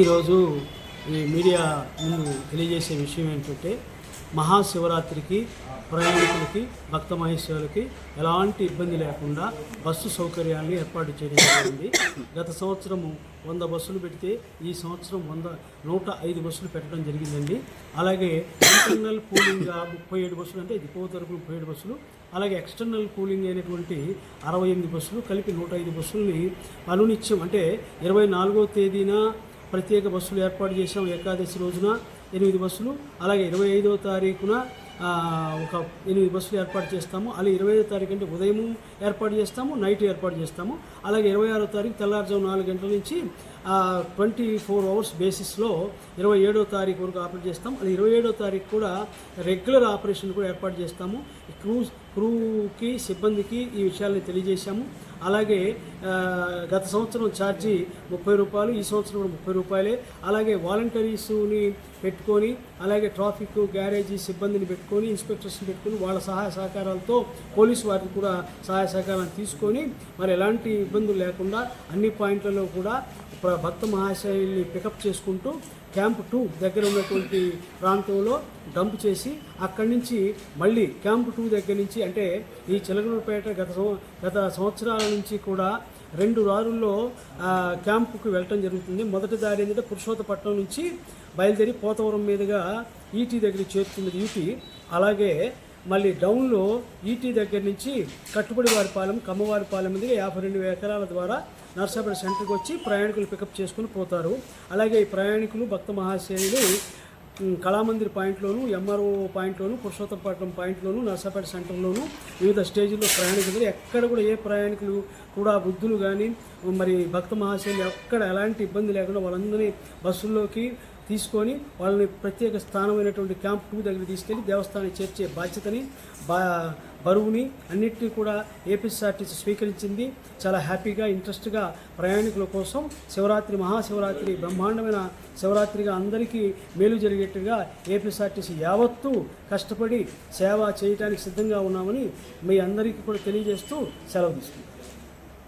ఈరోజు ఈ మీడియా ముందు తెలియజేసే విషయం ఏంటంటే మహాశివరాత్రికి ప్రయాణికులకి భక్త మహేశ్వరులకి ఎలాంటి ఇబ్బంది లేకుండా బస్సు సౌకర్యాన్ని ఏర్పాటు చేయడం జరిగింది. గత సంవత్సరము వంద బస్సులు పెడితే ఈ సంవత్సరం వంద నూట ఐదు బస్సులు పెట్టడం జరిగిందండి. అలాగే ఇంటర్నల్ పూలింగ్గా ముప్పై ఏడు బస్సులు అంటే డిపో తరపు ముప్పై ఏడు బస్సులు అలాగే ఎక్స్టర్నల్ కూలింగ్ అయినటువంటి అరవై ఎనిమిది బస్సులు కలిపి నూట ఐదు బస్సుల్ని అనునిత్యం అంటే ఇరవై నాలుగో తేదీన ప్రత్యేక బస్సులు ఏర్పాటు చేసాం ఏకాదశి రోజున ఎనిమిది బస్సులు అలాగే ఇరవై ఐదవ తారీఖున ఒక ఎనిమిది బస్సులు ఏర్పాటు చేస్తాము. అలాగే ఇరవై ఐదో తారీఖు అంటే ఉదయం ఏర్పాటు చేస్తాము నైట్ ఏర్పాటు చేస్తాము. అలాగే ఇరవై ఆరో తారీఖు తెల్లారుజాము నాలుగు గంటల నుంచి ట్వంటీ ఫోర్ అవర్స్ బేసిస్లో ఇరవై ఏడో తారీఖు వరకు ఆపరేట్ చేస్తాం. అది ఇరవై ఏడో తారీఖు కూడా రెగ్యులర్ ఆపరేషన్ కూడా ఏర్పాటు చేస్తాము. క్రూ క్రూకి సిబ్బందికి ఈ విషయాల్ని తెలియజేశాము. అలాగే గత సంవత్సరం ఛార్జీ ముప్పై రూపాయలు ఈ సంవత్సరం కూడా ముప్పై రూపాయలే. అలాగే వాలంటీర్స్ని పెట్టుకొని అలాగే ట్రాఫిక్ గ్యారేజీ సిబ్బందిని పెట్టుకొని ఇన్స్పెక్టర్స్ని పెట్టుకొని వాళ్ళ సహాయ సహకారాలతో పోలీసు వారికి కూడా సహాయ సహకారాలు తీసుకొని మరి ఎలాంటి ఇబ్బందులు లేకుండా అన్ని పాయింట్లలో కూడా భక్త మహాశయుల్ని పికప్ చేసుకుంటూ క్యాంప్ టూ దగ్గర ఉన్నటువంటి ప్రాంతంలో డంప్ చేసి అక్కడి నుంచి మళ్ళీ క్యాంప్ టూ దగ్గర నుంచి అంటే ఈ చిలకలూరుపేట గత గత సంవత్సరాల నుంచి కూడా రెండు దారుల్లో క్యాంపుకు వెళ్ళటం జరుగుతుంది. మొదటి దారి ఏంటంటే పురుషోత్తపట్నం నుంచి బయలుదేరి పోతవరం మీదుగా ఈటీ దగ్గర చేరుతున్నది ఈటీ అలాగే మళ్ళీ డౌన్లో ఈటీ దగ్గర నుంచి కట్టుబడివారిపాలెం కమ్మవారిపాలెం మీదుగా యాభై రెండు ఎకరాల ద్వారా నర్సాపేట సెంటర్కి వచ్చి ప్రయాణికులు పికప్ చేసుకుని పోతారు. అలాగే ఈ ప్రయాణికులు భక్త మహాశయులు కళామందిర్ పాయింట్లోను ఎంఆర్ఓ పాయింట్లోను పురుషోత్తపట్నం పాయింట్లోను నర్సాపేట సెంటర్లోను వివిధ స్టేజీల్లో ప్రయాణికులు. ఎక్కడ కూడా ఏ ప్రయాణికులు కూడా వృద్ధులు కానీ మరి భక్త మహాశయులు ఎక్కడ ఎలాంటి ఇబ్బంది లేకుండా వాళ్ళందరినీ బస్సుల్లోకి తీసుకొని వాళ్ళని ప్రత్యేక స్థానమైనటువంటి క్యాంప్ టూ దగ్గర తీసుకెళ్ళి దేవస్థానం చేర్చే బాధ్యతని బా బరువుని అన్నిటినీ కూడా ఏపీఎస్ఆర్టీసీ స్వీకరించింది. చాలా హ్యాపీగా ఇంట్రెస్ట్గా ప్రయాణికుల కోసం శివరాత్రి మహాశివరాత్రి బ్రహ్మాండమైన శివరాత్రిగా అందరికీ మేలు జరిగేట్టుగా ఏపీఎస్ఆర్టీసీ యావత్తు కష్టపడి సేవ చేయడానికి సిద్ధంగా ఉన్నామని మీ అందరికీ కూడా తెలియజేస్తూ సెలవు తీసుకుంటాం